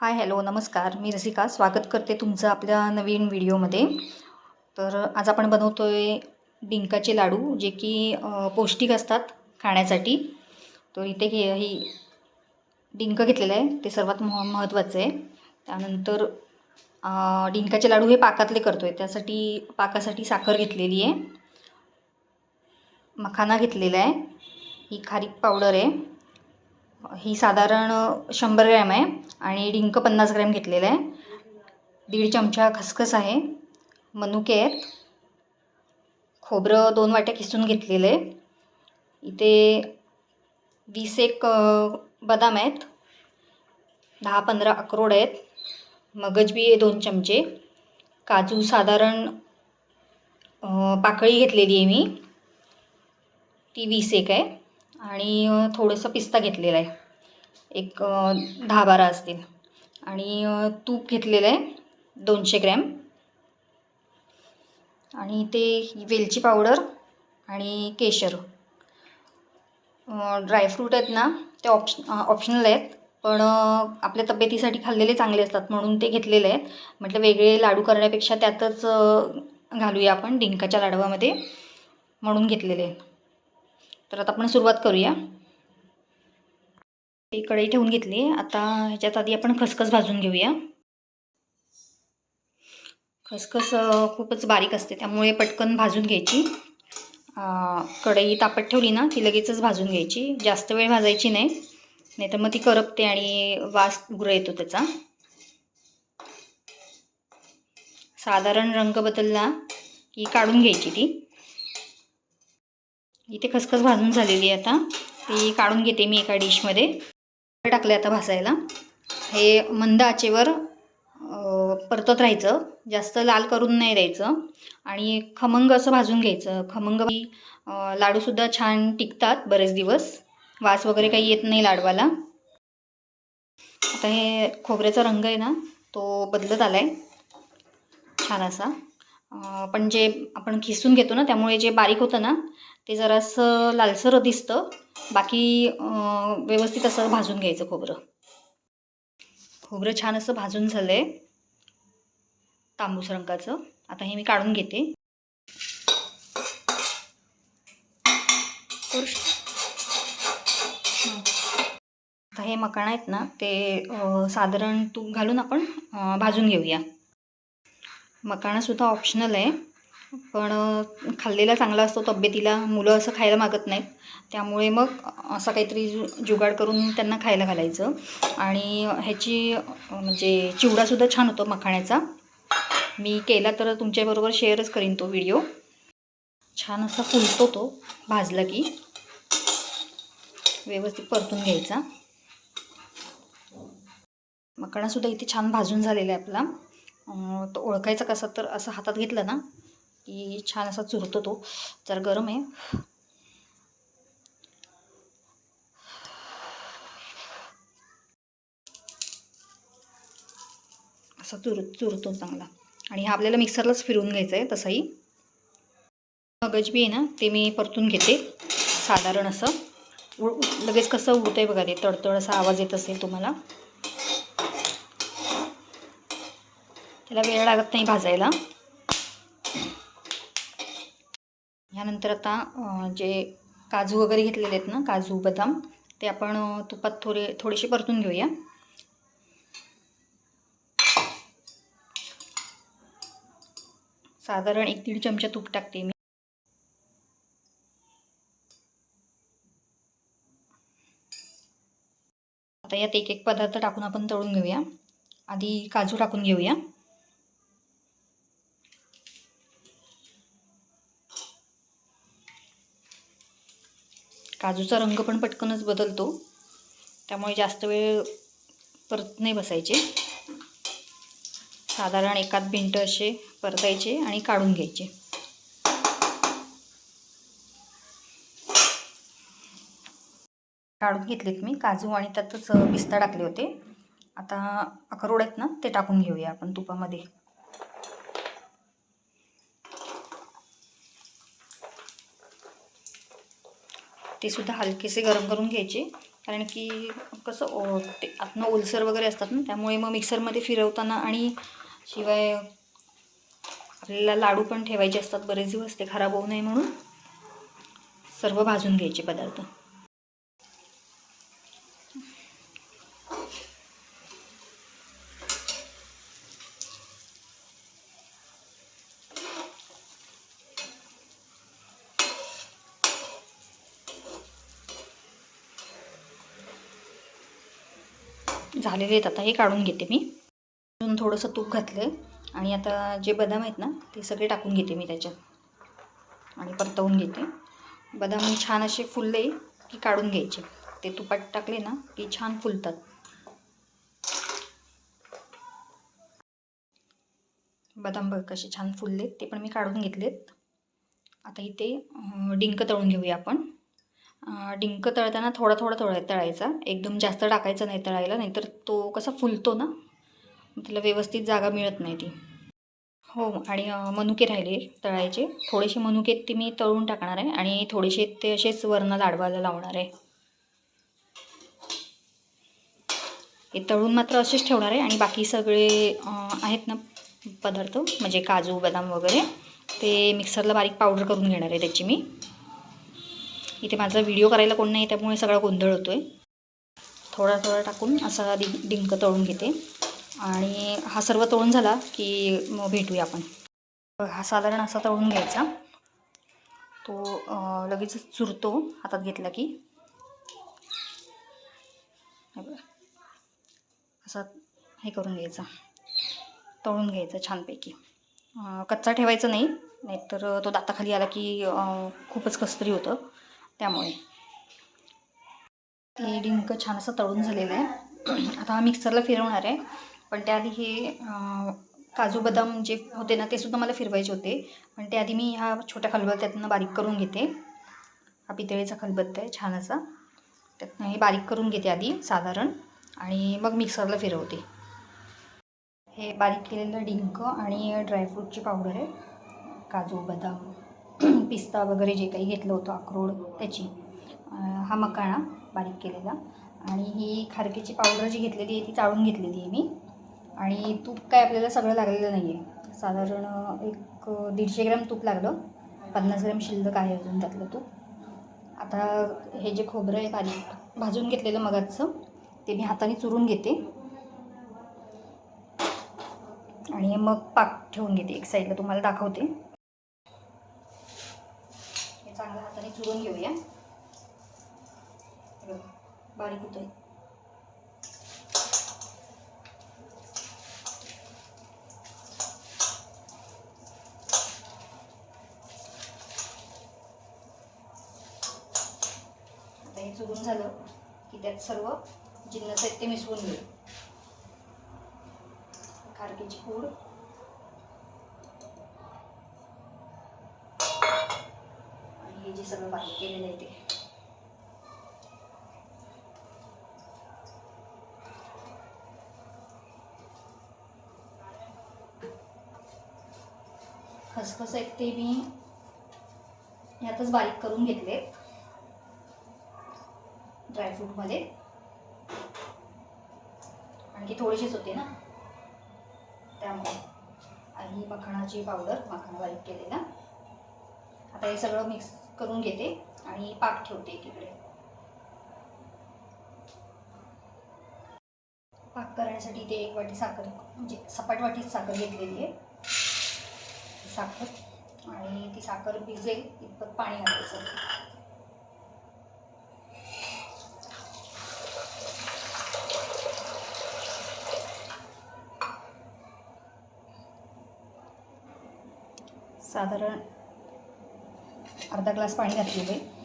Hi hello नमस्कार. मी रसिका. स्वागत करते तुमचं आपल्या नवीन व्हिडिओमध्ये. तर आज आपण बनवतो आहे डिंकाचे लाडू जे की पौष्टिक असतात खाण्यासाठी. तर इथे घे ही डिंक घेतलेलं आहे. ते सर्वात मह महत्त्वाचं आहे. त्यानंतर डिंकाचे लाडू हे पाकातले करतो आहे त्यासाठी पाकासाठी साखर घेतलेली आहे. मखाना घेतलेला आहे. ही खारीक पावडर आहे. ही साधारण शंभर ग्रॅम आहे. आणि डिंक पन्नास ग्रॅम घेतलेलं आहे. दीड चमचा खसखस आहे. मनुके आहेत. खोबरं दोन वाट्या किसून घेतलेलं आहे. इथे वीस एक बदाम आहेत. दहा पंधरा अक्रोड आहेत. मगज बी आहे दोन चमचे. काजू साधारण पाकळी घेतलेली आहे मी. ती वीस एक आहे. आणि थोडंसं पिस्ता घेतलेला आहे. एक दहा बारा असतील. आणि तूप घेतलेलं आहे दोनशे ग्रॅम. आणि ते वेलची पावडर आणि केशर. ड्रायफ्रूट आहेत ना ते ऑप्श ऑप्शनल आहेत. पण आपल्या तब्येतीसाठी खाल्लेले चांगले असतात म्हणून ते घेतलेले आहेत. म्हटलं वेगळे लाडू करण्यापेक्षा त्यातच घालूया आपण डिंकाच्या लाडवामध्ये म्हणून घेतलेले आहेत. तर आता आपण सुरुवात करूया. ही कढई ठेवून घेतली. आता ह्याच्यात आधी आपण खसखस भाजून घेऊया. खसखस खूपच बारीक असते त्यामुळे पटकन भाजून घ्यायची. कढई तापत ठेवली ना ती लगेचच भाजून घ्यायची. जास्त वेळ भाजायची नाही. नाहीतर मग ती करपते आणि वास उग्र येतो त्याचा. साधारण रंग बदलला की काढून घ्यायची ती. इथे खसखस भाजून झालेली आहे आता. ती काढून घेते मी एका डिशमध्ये. टाकले आता भासायला हे मंद आचेवर परतत राहायचं. जास्त लाल करून नाही द्यायचं. आणि खमंग असं भाजून घ्यायचं. खमंग लाडूसुद्धा छान टिकतात बरेच दिवस. वास वगैरे काही येत नाही लाडवाला. आता हे खोबऱ्याचा रंग आहे ना तो बदलत आला आहे छान असा. पण जे आपण खिसून घेतो ना त्यामुळे जे बारीक होतं ना ते जरासं लालसर दिसतं. बाकी व्यवस्थित असं भाजून घ्यायचं खोबरं. खोबरं छान असं भाजून झालं आहे तांबूस रंगाचं. आता हे मी काढून घेते. आता हे मकाणं आहेत ना ते साधारण तूप घालून आपण भाजून घेऊया. मकाणासुद्धा ऑप्शनल आहे. पण खाल्लेला चांगला असतो तब्येतीला मुलं असं खायला मागत नाहीत. त्यामुळे मग असं काहीतरी जु जुगाड करून त्यांना खायला घालायचं. आणि ह्याची म्हणजे चिवडासुद्धा छान होतो मखाण्याचा. मी केला तर तुमच्याबरोबर शेअरच करीन तो व्हिडिओ. छान असा फुलतो तो भाजला की. व्यवस्थित परतून घ्यायचा. मखाणासुद्धा इथे छान भाजून झालेला आहे आपला. तो ओळखायचा कसा तर असं हातात घेतलं ना की छान असा चुरतो तो. जर गरम आहे. असा चुर चुरतो चांगला. आणि हा आपल्याला मिक्सरलाच फिरवून घ्यायचा आहे तसाही. मगज बी आहे ना ते मी परतून घेते. साधारण असं. उड- लगेच कसं उडतं आहे बघा ते तडतड असा आवाज येत असेल तुम्हाला. त्याला वेळ लागत नाही भाजायला. ह्यानंतर आता जे काजू वगैरे घेतलेले आहेत ना काजू बदाम ते आपण तुपात थोडे थोडेसे परतून घेऊया. साधारण एक दीड चमचा तूप टाकते मी. आता यात एक एक पदार्थ टाकून आपण तळून घेऊया. आधी काजू टाकून घेऊया. काजूचा रंग पण पटकनच बदलतो. त्यामुळे जास्त वेळ परत नाही बसायचे. साधारण एकात भिंट असे परतायचे आणि काढून घ्यायचे. काढून घेतलेत मी काजू आणि त्यातच पिस्ता टाकले होते. आता अक्रोड आहेत ना ते टाकून घेऊया आपण तुपामध्ये. ते सुद्धा हलकेसे गरम करून घ्यायचे. कारण की कसं ते आतनं ओलसर वगैरे असतात ना त्यामुळे मग मिक्सरमध्ये फिरवताना आणि शिवाय आपल्याला लाडू पण ठेवायचे असतात बरेच दिवस ते खराब होऊ नये म्हणून सर्व भाजून घ्यायचे पदार्थ. झालेले आहेत आता हे काढून घेते मी. अजून थोडंसं तूप घातलं आहे आणि आता जे बदाम आहेत ना ते सगळे टाकून घेते मी त्याच्यात. आणि परतवून घेते. बदाम छान असे फुलले की काढून घ्यायचे. ते तुपात टाकले ना की छान फुलतात. बदाम बघ कसे छान फुललेत ते पण मी काढून घेतलेत. आता इथे डिंक तळून घेऊया आपण. डिंक तळताना थोडा थोडा तळ तळायचा. एकदम जास्त टाकायचा नाही तळायला नाहीतर तो कसा फुलतो ना त्याला व्यवस्थित जागा मिळत नाही ती. हो आणि मनुके राहिले तळायचे. थोडेसे मनुके ते मी तळून टाकणार आहे आणि थोडेसे ते असेच वर्ण लाडवायला लावणार आहे. हे तळून मात्र असेच ठेवणार आहे आणि बाकी सगळे आहेत ना पदार्थ म्हणजे काजू बदाम वगैरे ते मिक्सरला बारीक पावडर करून घेणार आहे त्याची मी. इथे माझा व्हिडिओ करायला कोण नाही त्यामुळे सगळा गोंधळ होतो आहे थोडा थोडा टाकून असा डि डिंक तळून घेते. आणि हा सर्व तळून झाला की मग भेटूया आपण. हा साधारण असा तळून घ्यायचा. तो लगेच लगेचच चुरतो हातात घेतला की. असा हे करून घ्यायचा. तळून घ्यायचा छानपैकी. कच्चा ठेवायचा नाही नाहीतर तो दाताखाली आला की खूपच कसतरी होतं. त्यामुळे. ते डिंक छान असं तळून झालेलं आहे. आता हा मिक्सरला फिरवणार आहे. पण त्याआधी हे काजू बदाम जे होते ना ते सुद्धा मला फिरवायचे होते. पण त्याआधी मी ह्या छोट्या खलबत्त्यातनं बारीक करून घेते. हा पितळेचा खलबत्ता आहे छान असा त्यातनं हे बारीक करून घेते आधी साधारण. आणि मग मिक्सरला फिरवते. हे बारीक केलेलं डिंक आणि ड्रायफ्रूटची पावडर आहे. काजू बदाम. पिस्ता वगैरे जे काही घेतलं होतं अक्रोड त्याची हा मकाणा बारीक केलेला. आणि ही खारकेची पावडर जी घेतलेली आहे ती चाळून घेतलेली आहे मी. आणि तूप काय आपल्याला सगळं लागलेलं नाही आहे साधारण एक दीडशे ग्रॅम तूप लागलं. पन्नास ग्रॅम शिल्लक आहे अजून त्यातलं तूप. आता हे जे खोबरं आहे बारीक भाजून घेतलेलं मगाचं ते मी हाताने चुरून घेते. आणि मग पाक ठेवून घेते एक साईडला तुम्हाला दाखवते हे चांगलं चुरून घेऊया बारीक होतोय. आता हे चुरून झालं की त्यात सर्व जिन्नस आहेत ते मिसळून घेऊ. खारकेची पूड आणि हे जे सगळं बारीक केलेलं आहे ते. खसखस आहेत ते मी. यातच बारीक करून घेतले. ड्रायफ्रूटमध्ये आणखी थोडेसेच होते ना. त्यामुळे. आणि मखणाची पावडर मखणा बारीक केलेला. आता हे सगळं मिक्स करून घेते आणि पाक ठेवते एकीकडे पाक करण्यासाठी इथे एक वाटी साखर म्हणजे सपाट वाटीत साखर घेतलेली आहे. साखर आणि ती साखर भिजेल इतपत पाणी घालायचं. साधारण अर्धा ग्लास पाणी घातलेलं. आहे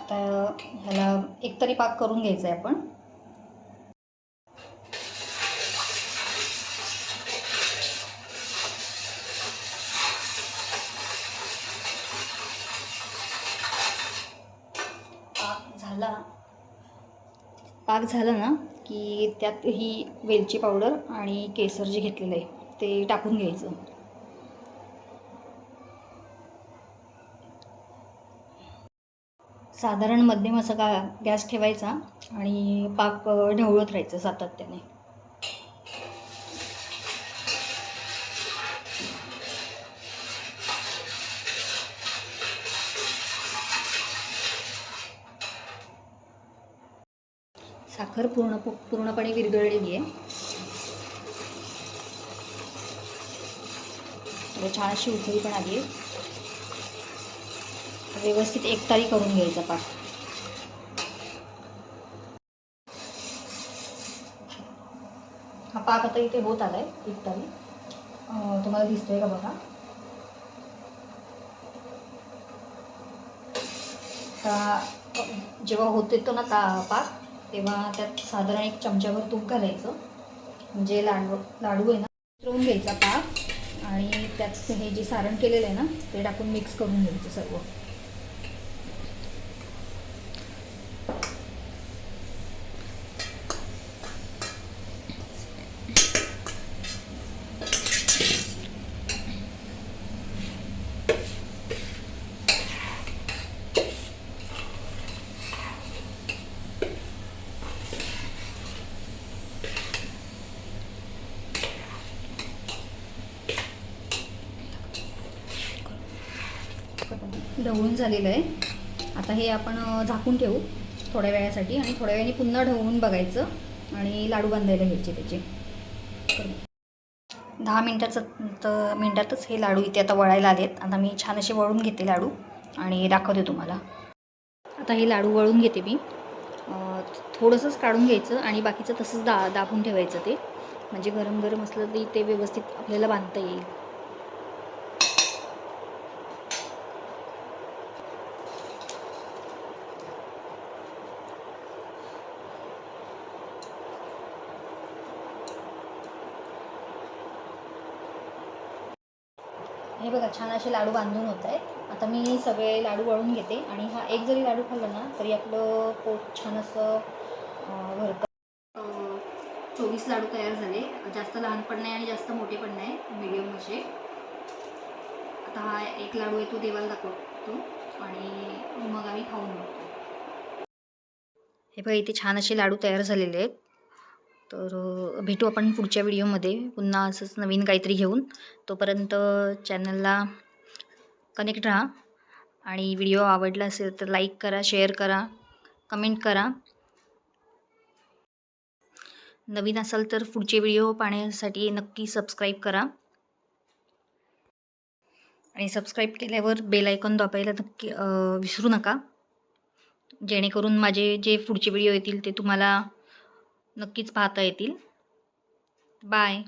आता ह्याला एकतरी पाक करून घ्यायचा आहे आपण. पाक झाला. पाक झाला ना की त्यात ही वेलची पावडर आणि केसर जे घेतलेलं आहे ते टाकून घ्यायचं. साधारण मध्यम असा गा गॅस ठेवायचा आणि पाक ढवळत राहायचं सातत्याने. साखर पूर्ण पूर्णपणे विरघळलेली आहे छान अशी उकळी पण आली आहे व्यवस्थित एकतारी करून घ्यायचा पाक. हा पाक आता इथे होत आलाय एकतारी तुम्हाला दिसतोय का बघा? आता जेव्हा होत येतो ना ता पाक तेव्हा त्यात साधारण एक चमच्याभर तूप घालायचं. म्हणजे लाडू लाडू आहे ना उतरवून घ्यायचा पाक. आणि त्यात हे जे सारण केलेलं आहे ना ते टाकून मिक्स करून घ्यायचं सर्व. ढवळून झालेलं आहे. आता हे आपण झाकून ठेवू थोड्या वेळासाठी आणि थोड्या वेळाने पुन्हा ढवळून बघायचं आणि लाडू बांधायला घ्यायचे त्याचे. दहा मिनटाचं तर मिनटातच हे लाडू इथे आता वळायला आलेत. आता मी छान असे वळून घेते लाडू आणि दाखवते तुम्हाला. आता हे लाडू वळून घेते मी. थोडंसंच काढून घ्यायचं आणि बाकीचं तसंच दा दाबून ठेवायचं ते. म्हणजे गरम गरम असलं तरी ते व्यवस्थित आपल्याला बांधता येईल. हे बघा छान असे लाडू बांधून होत आहेत. आता मी सगळे लाडू वळून घेते आणि हा एक जरी लाडू खाल्ला ना तरी आपलं पोट छान असं भरतं. चोवीस लाडू तयार झाले. जास्त लहान पण नाही आणि जास्त मोठे पण नाही मिडियम असे. आता हा एक लाडू आहे तो देवाला दाखवतो आणि मग आम्ही खाऊन बघतो. हे बघा इथे छान असे लाडू तयार झालेले आहेत. तर भेटू आपण पुढच्या व्हिडिओमध्ये. पुन्हा असंच नवीन काहीतरी घेऊन. तोपर्यंत चॅनलला कनेक्ट राहा. आणि व्हिडिओ आवडला असेल तर लाईक करा शेअर करा कमेंट करा. नवीन असाल तर पुढचे व्हिडिओ पाहण्यासाठी नक्की सबस्क्राईब करा. आणि सबस्क्राईब केल्यावर बेल आयकॉन दाबायला नक्की विसरू नका. जेणेकरून माझे जे पुढचे व्हिडिओ येतील ते तुम्हाला नक्कीच पाहता येतील. बाय